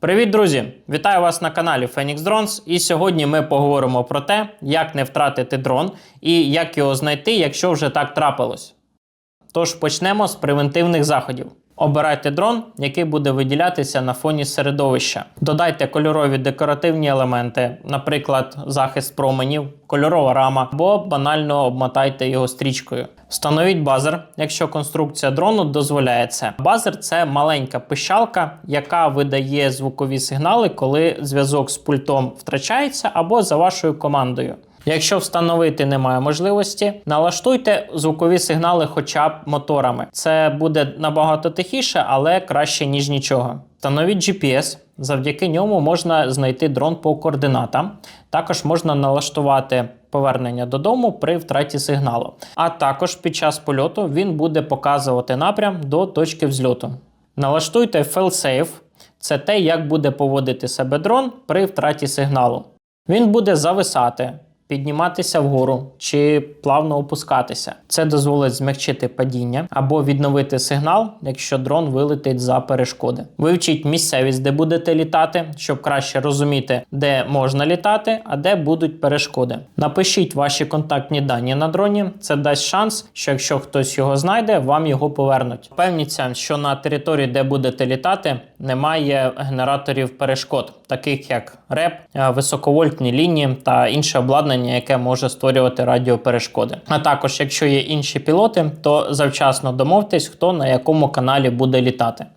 Привіт, друзі! Вітаю вас на каналі Phoenix Drones. І сьогодні ми поговоримо про те, як не втратити дрон і як його знайти, якщо вже так трапилось. Тож почнемо з превентивних заходів. Обирайте дрон, який буде виділятися на фоні середовища. Додайте кольорові декоративні елементи, наприклад, захист променів, кольорова рама, або банально обмотайте його стрічкою. Встановіть базер, якщо конструкція дрону дозволяє це. Базер це маленька пищалка, яка видає звукові сигнали, коли зв'язок з пультом втрачається або за вашою командою. Якщо встановити немає можливості, налаштуйте звукові сигнали хоча б моторами. Це буде набагато тихіше, але краще ніж нічого. Встановіть GPS. Завдяки ньому можна знайти дрон по координатам. Також можна налаштувати повернення додому при втраті сигналу. А також під час польоту він буде показувати напрям до точки взльоту. Налаштуйте fail-safe. Це те, як буде поводити себе дрон при втраті сигналу. Він буде зависати, підніматися вгору чи плавно опускатися. Це дозволить змягчити падіння або відновити сигнал, якщо дрон вилетить за перешкоди. Вивчіть місцевість, де будете літати, щоб краще розуміти, де можна літати, а де будуть перешкоди. Напишіть ваші контактні дані на дроні. Це дасть шанс, що якщо хтось його знайде, вам його повернуть. Впевніться, що на території, де будете літати, немає генераторів перешкод, таких як РЕП, е, високовольтні лінії та інше обладнання, яке може створювати радіоперешкоди. А також, якщо є інші пілоти, то завчасно домовтесь, хто на якому каналі буде літати.